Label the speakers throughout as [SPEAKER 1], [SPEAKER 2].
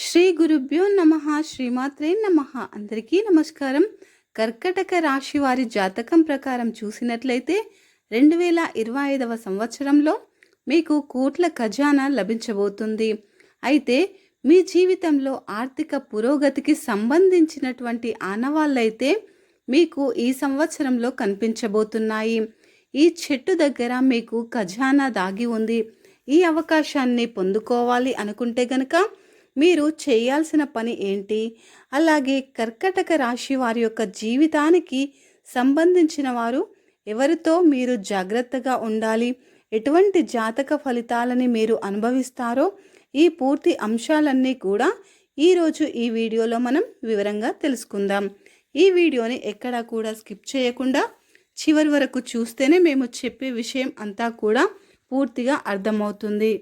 [SPEAKER 1] శ్రీ గురుభ్యో నమ శ్రీమాత్రే నమ. అందరికీ నమస్కారం. కర్కటక రాశి వారి జాతకం ప్రకారం చూసినట్లయితే రెండు వేల ఇరవై ఐదవ సంవత్సరంలో మీకు కోట్ల ఖజానా లభించబోతుంది. అయితే మీ జీవితంలో ఆర్థిక పురోగతికి సంబంధించినటువంటి ఆనవాళ్ళైతే మీకు ఈ సంవత్సరంలో కనిపించబోతున్నాయి. ఈ చెట్టు దగ్గర మీకు ఖజానా దాగి ఉంది. ఈ అవకాశాన్ని పొందుకోవాలి అనుకుంటే గనక మీరు చేయాల్సిన పని ఏంటి? అలాగే కర్కటక రాశి వారి యొక్క జీవితానికి సంబంధించిన వారు ఎవరితో మీరు జాగ్రత్తగా ఉండాలి? ఎటువంటి జాతక ఫలితాలని మీరు అనుభవిస్తారో ఈ పూర్తి అంశాలన్నీ కూడా ఈరోజు ఈ వీడియోలో మనం వివరంగా తెలుసుకుందాం. ఈ వీడియోని ఎక్కడా కూడా స్కిప్ చేయకుండా చివరి వరకు చూస్తేనే మేము చెప్పే విషయం అంతా కూడా పూర్తిగా అర్థమవుతుంది.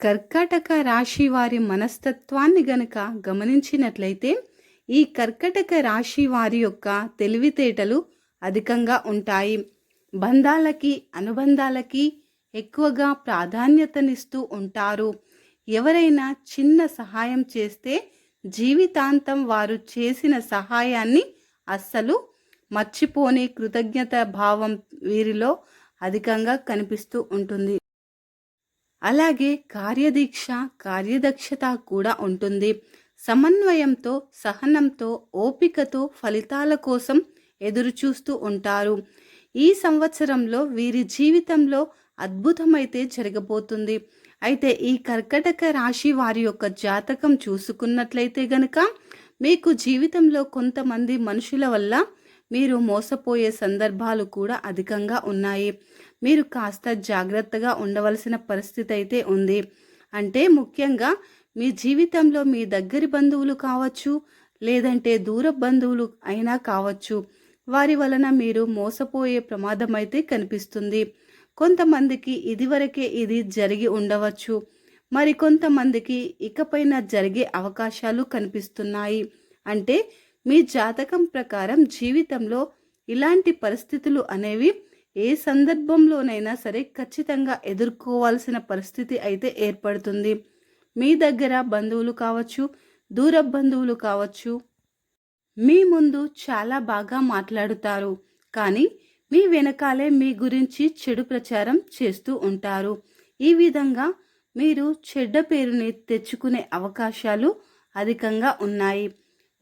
[SPEAKER 1] కర్కాటక రాశి వారి మనస్తత్వాన్ని గనక గమనించినట్లయితే ఈ కర్కటక రాశి వారి యొక్క తెలివితేటలు అధికంగా ఉంటాయి. బంధాలకి అనుబంధాలకి ఎక్కువగా ప్రాధాన్యతనిస్తూ ఉంటారు. ఎవరైనా చిన్న సహాయం చేస్తే జీవితాంతం వారు చేసిన సహాయాన్ని అస్సలు మర్చిపోని కృతజ్ఞత భావం వీరిలో అధికంగా కనిపిస్తూ ఉంటుంది. అలాగే కార్యదీక్ష కార్యదక్షత కూడా ఉంటుంది. సమన్వయంతో సహనంతో ఓపికతో ఫలితాల కోసం ఎదురుచూస్తూ ఉంటారు. ఈ సంవత్సరంలో వీరి జీవితంలో అద్భుతమైతే జరగబోతుంది. అయితే ఈ కర్కటక రాశి వారి యొక్క జాతకం చూసుకున్నట్లయితే గనక మీకు జీవితంలో కొంతమంది మనుషుల వల్ల మీరు మోసపోయే సందర్భాలు కూడా అధికంగా ఉన్నాయి. మీరు కాస్త జాగ్రత్తగా ఉండవలసిన పరిస్థితి అయితే ఉంది. అంటే ముఖ్యంగా మీ జీవితంలో మీ దగ్గరి బంధువులు కావచ్చు లేదంటే దూర బంధువులు అయినా కావచ్చు. వారి వలన మీరు మోసపోయే ప్రమాదం అయితే కనిపిస్తుంది. కొంతమందికి ఇదివరకే ఇది జరిగి ఉండవచ్చు. మరి కొంతమందికి ఇకపైన జరిగే అవకాశాలు కనిపిస్తున్నాయి. అంటే మీ జాతకం ప్రకారం జీవితంలో ఇలాంటి పరిస్థితులు అనేవి ఏ సందర్భంలోనైనా సరే ఖచ్చితంగా ఎదుర్కోవాల్సిన పరిస్థితి అయితే ఏర్పడుతుంది. మీ దగ్గర బంధువులు కావచ్చు దూర బంధువులు కావచ్చు మీ ముందు చాలా బాగా మాట్లాడుతారు. కానీ మీ వెనకాలే మీ గురించి చెడు ప్రచారం చేస్తూ ఉంటారు. ఈ విధంగా మీరు చెడ్డ పేరుని తెచ్చుకునే అవకాశాలు అధికంగా ఉన్నాయి.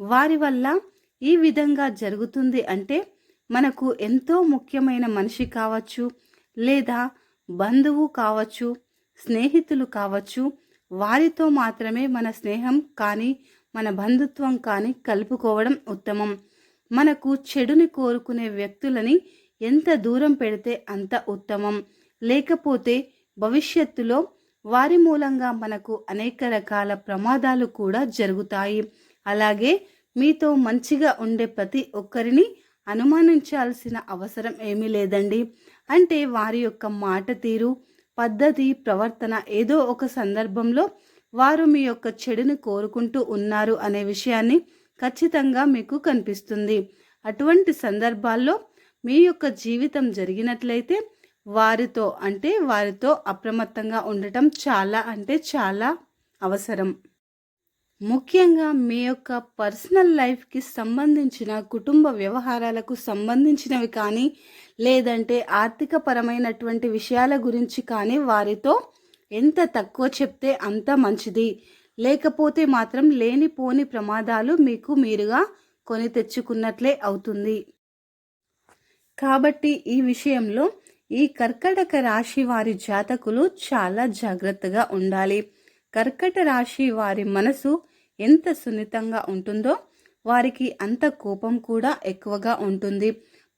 [SPEAKER 1] వారి వల్ల ఈ విధంగా జరుగుతుంది అంటే మనకు ఎంతో ముఖ్యమైన మనిషి కావచ్చు లేదా బంధువు కావచ్చు స్నేహితులు కావచ్చు వారితో మాత్రమే మన స్నేహం కానీ మన బంధుత్వం కానీ కలుపుకోవడం ఉత్తమం. మనకు చెడుని కోరుకునే వ్యక్తులని ఎంత దూరం పెడితే అంత ఉత్తమం. లేకపోతే భవిష్యత్తులో వారి మూలంగా మనకు అనేక రకాల ప్రమాదాలు కూడా జరుగుతాయి. అలాగే మీతో మంచిగా ఉండే ప్రతి ఒక్కరిని అనుమానించాల్సిన అవసరం ఏమీ లేదండి. అంటే వారి యొక్క మాట తీరు పద్ధతి ప్రవర్తన ఏదో ఒక సందర్భంలో వారు మీ యొక్క చెడుని కోరుకుంటూ ఉన్నారు అనే విషయాన్ని ఖచ్చితంగా మీకు కనిపిస్తుంది. అటువంటి సందర్భాల్లో మీ యొక్క జీవితం జరిగినట్లయితే వారితో అంటే వారితో అప్రమత్తంగా ఉండటం చాలా అంటే చాలా అవసరం. ముఖ్యంగా మీ యొక్క పర్సనల్ లైఫ్కి సంబంధించిన కుటుంబ వ్యవహారాలకు సంబంధించినవి కానీ లేదంటే ఆర్థిక పరమైనటువంటి విషయాల గురించి కానీ వారితో ఎంత తక్కువ చెప్తే అంత మంచిది. లేకపోతే మాత్రం లేనిపోని ప్రమాదాలు మీకు మీరుగా కొని తెచ్చుకున్నట్లే అవుతుంది. కాబట్టి ఈ విషయంలో ఈ కర్కటక రాశి వారి జాతకులు చాలా జాగ్రత్తగా ఉండాలి. కర్కట రాశి వారి మనసు ఎంత సున్నితంగా ఉంటుందో వారికి అంత కోపం కూడా ఎక్కువగా ఉంటుంది.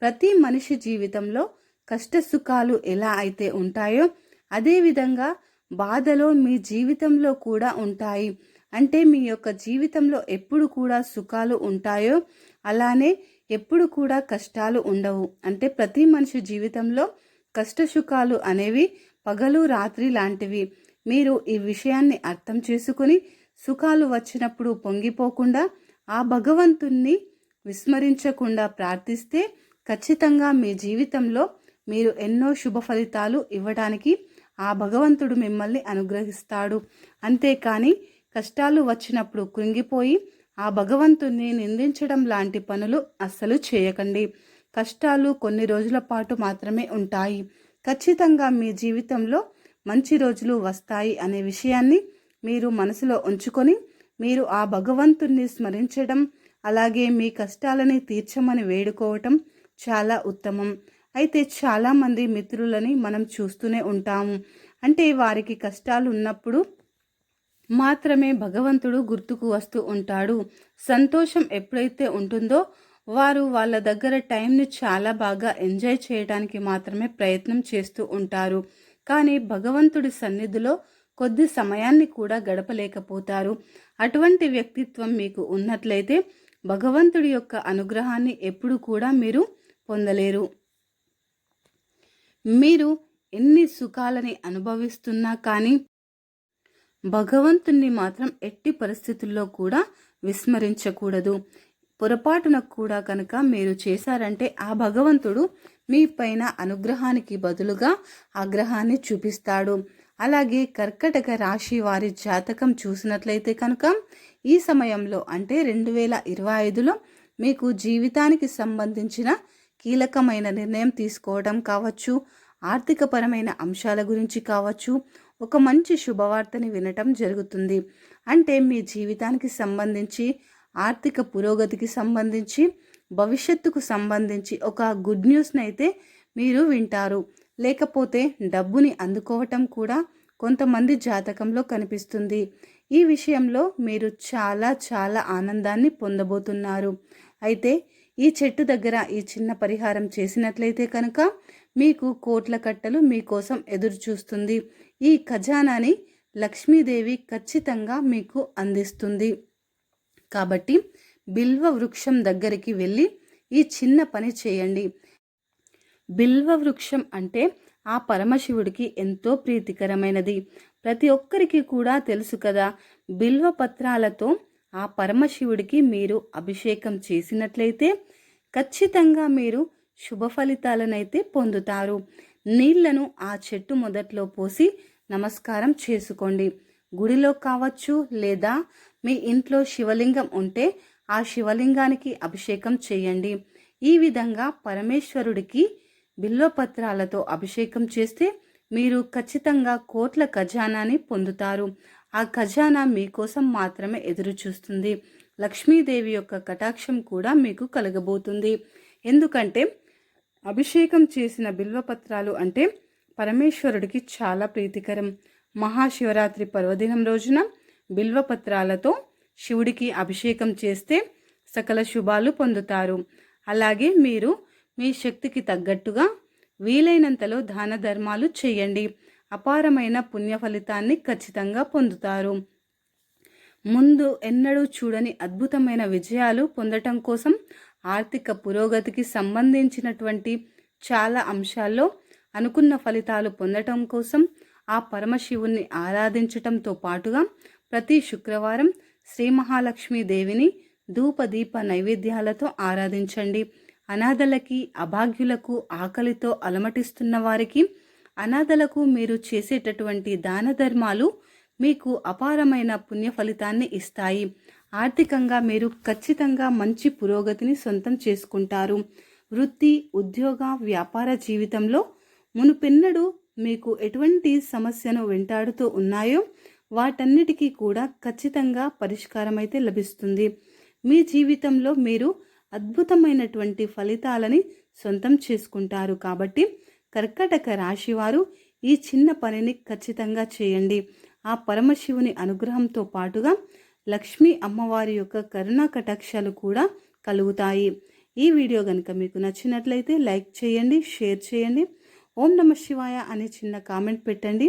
[SPEAKER 1] ప్రతి మనిషి జీవితంలో కష్ట సుఖాలు ఎలా అయితే ఉంటాయో అదేవిధంగా బాధలో మీ జీవితంలో కూడా ఉంటాయి. అంటే మీ యొక్క జీవితంలో ఎప్పుడు కూడా సుఖాలు ఉంటాయో అలానే ఎప్పుడు కూడా కష్టాలు ఉండవు. అంటే ప్రతి మనిషి జీవితంలో కష్ట సుఖాలు అనేవి పగలు రాత్రి లాంటివి. మీరు ఈ విషయాన్ని అర్థం చేసుకుని సుఖాలు వచ్చినప్పుడు పొంగిపోకుండా ఆ భగవంతుణ్ణి విస్మరించకుండా ప్రార్థిస్తే ఖచ్చితంగా మీ జీవితంలో మీరు ఎన్నో శుభ ఫలితాలు ఇవ్వడానికి ఆ భగవంతుడు మిమ్మల్ని అనుగ్రహిస్తాడు. అంతేకాని కష్టాలు వచ్చినప్పుడు కృంగిపోయి ఆ భగవంతుణ్ణి నిందించడం లాంటి పనులు అస్సలు చేయకండి. కష్టాలు కొన్ని రోజుల పాటు మాత్రమే ఉంటాయి. ఖచ్చితంగా మీ జీవితంలో మంచి రోజులు వస్తాయి అనే విషయాన్ని మీరు మనసులో ఉంచుకొని మీరు ఆ భగవంతుణ్ణి స్మరించడం అలాగే మీ కష్టాలని తీర్చమని వేడుకోవటం చాలా ఉత్తమం. అయితే చాలామంది మిత్రులని మనం చూస్తూనే ఉంటాము అంటే వారికి కష్టాలు ఉన్నప్పుడు మాత్రమే భగవంతుడు గుర్తుకు వస్తూ ఉంటాడు. సంతోషం ఎప్పుడైతే ఉంటుందో వారు వాళ్ళ దగ్గర టైంని చాలా బాగా ఎంజాయ్ చేయడానికి మాత్రమే ప్రయత్నం చేస్తూ ఉంటారు. కానీ భగవంతుడి సన్నిధిలో కొద్ది సమయాన్ని కూడా గడపలేకపోతారు. అటువంటి వ్యక్తిత్వం మీకు ఉన్నట్లయితే భగవంతుడి యొక్క అనుగ్రహాన్ని ఎప్పుడు కూడా మీరు పొందలేరు. మీరు ఎన్ని సుఖాలని అనుభవిస్తున్నా కానీ భగవంతుణ్ణి మాత్రం ఎట్టి పరిస్థితుల్లో కూడా విస్మరించకూడదు. పొరపాటున కూడా కనుక మీరు చేశారంటే ఆ భగవంతుడు మీ పైన అనుగ్రహానికి బదులుగా ఆగ్రహాన్ని చూపిస్తాడు. అలాగే కర్కటక రాశి వారి జాతకం చూసినట్లయితే కనుక ఈ సమయంలో అంటే రెండు వేల ఇరవై ఐదులో మీకు జీవితానికి సంబంధించిన కీలకమైన నిర్ణయం తీసుకోవడం కావచ్చు ఆర్థికపరమైన అంశాల గురించి కావచ్చు ఒక మంచి శుభవార్తని వినటం జరుగుతుంది. అంటే మీ జీవితానికి సంబంధించి ఆర్థిక పురోగతికి సంబంధించి భవిష్యత్తుకు సంబంధించి ఒక గుడ్ న్యూస్ని అయితే మీరు వింటారు. లేకపోతే డబ్బుని అందుకోవటం కూడా కొంతమంది జాతకంలో కనిపిస్తుంది. ఈ విషయంలో మీరు చాలా చాలా ఆనందాన్ని పొందబోతున్నారు. అయితే ఈ చెట్టు దగ్గర ఈ చిన్న పరిహారం చేసినట్లయితే కనుక మీకు కోట్ల కట్టలు మీకోసం ఎదురు చూస్తుంది. ఈ ఖజానాని లక్ష్మీదేవి ఖచ్చితంగా మీకు అందిస్తుంది. కాబట్టి బిల్వ వృక్షం దగ్గరికి వెళ్ళి ఈ చిన్న పని చేయండి. బిల్వ వృక్షం అంటే ఆ పరమశివుడికి ఎంతో ప్రీతికరమైనది. ప్రతి ఒక్కరికి కూడా తెలుసు కదా బిల్వ పత్రాలతో ఆ పరమశివుడికి మీరు అభిషేకం చేసినట్లయితే ఖచ్చితంగా మీరు శుభ ఫలితాలనైతే పొందుతారు. నీళ్ళను ఆ చెట్టు మొదట్లో పోసి నమస్కారం చేసుకోండి. గుడిలో కావచ్చు లేదా మీ ఇంట్లో శివలింగం ఉంటే ఆ శివలింగానికి అభిషేకం చేయండి. ఈ విధంగా పరమేశ్వరుడికి బిల్వపత్రాలతో అభిషేకం చేస్తే మీరు ఖచ్చితంగా కోట్ల ఖజానాని పొందుతారు. ఆ ఖజానా మీకోసం మాత్రమే ఎదురు చూస్తుంది. లక్ష్మీదేవి యొక్క కటాక్షం కూడా మీకు కలగబోతుంది. ఎందుకంటే అభిషేకం చేసిన బిల్వపత్రాలు అంటే పరమేశ్వరుడికి చాలా ప్రీతికరం. మహాశివరాత్రి పర్వదినం రోజున బిల్వపత్రాలతో శివుడికి అభిషేకం చేస్తే సకల శుభాలు పొందుతారు. అలాగే మీరు మీ శక్తికి తగ్గట్టుగా వీలైనంతలో దాన ధర్మాలు చేయండి. అపారమైన పుణ్య ఫలితాన్ని ఖచ్చితంగా పొందుతారు. ముందు ఎన్నడూ చూడని అద్భుతమైన విజయాలు పొందటం కోసం ఆర్థిక పురోగతికి సంబంధించినటువంటి చాలా అంశాల్లో అనుకున్న ఫలితాలు పొందటం కోసం ఆ పరమశివుణ్ణి ఆరాధించటంతో పాటుగా ప్రతి శుక్రవారం శ్రీ మహాలక్ష్మి దేవిని ధూపదీప నైవేద్యాలతో ఆరాధించండి. అనాథలకి అభాగ్యులకు ఆకలితో అలమటిస్తున్న వారికి అనాథలకు మీరు చేసేటటువంటి దాన ధర్మాలు మీకు అపారమైన పుణ్య ఫలితాన్ని ఇస్తాయి. ఆర్థికంగా మీరు ఖచ్చితంగా మంచి పురోగతిని సొంతం చేసుకుంటారు. వృత్తి ఉద్యోగ వ్యాపార జీవితంలో మునుపెన్నడూ మీకు ఎటువంటి సమస్యను వెంటాడుతూ ఉన్నాయో వాటన్నిటికీ కూడా ఖచ్చితంగా పరిష్కారం అయితే లభిస్తుంది. మీ జీవితంలో మీరు అద్భుతమైనటువంటి ఫలితాలని సొంతం చేసుకుంటారు. కాబట్టి కర్కటక రాశివారు ఈ చిన్న పనిని ఖచ్చితంగా చేయండి. ఆ పరమశివుని అనుగ్రహంతో పాటుగా లక్ష్మీ అమ్మవారి యొక్క కరుణా కటాక్షాలు కూడా కలుగుతాయి. ఈ వీడియో కనుక మీకు నచ్చినట్లయితే లైక్ చేయండి షేర్ చేయండి. ఓం నమ శివాయ అనే చిన్న కామెంట్ పెట్టండి.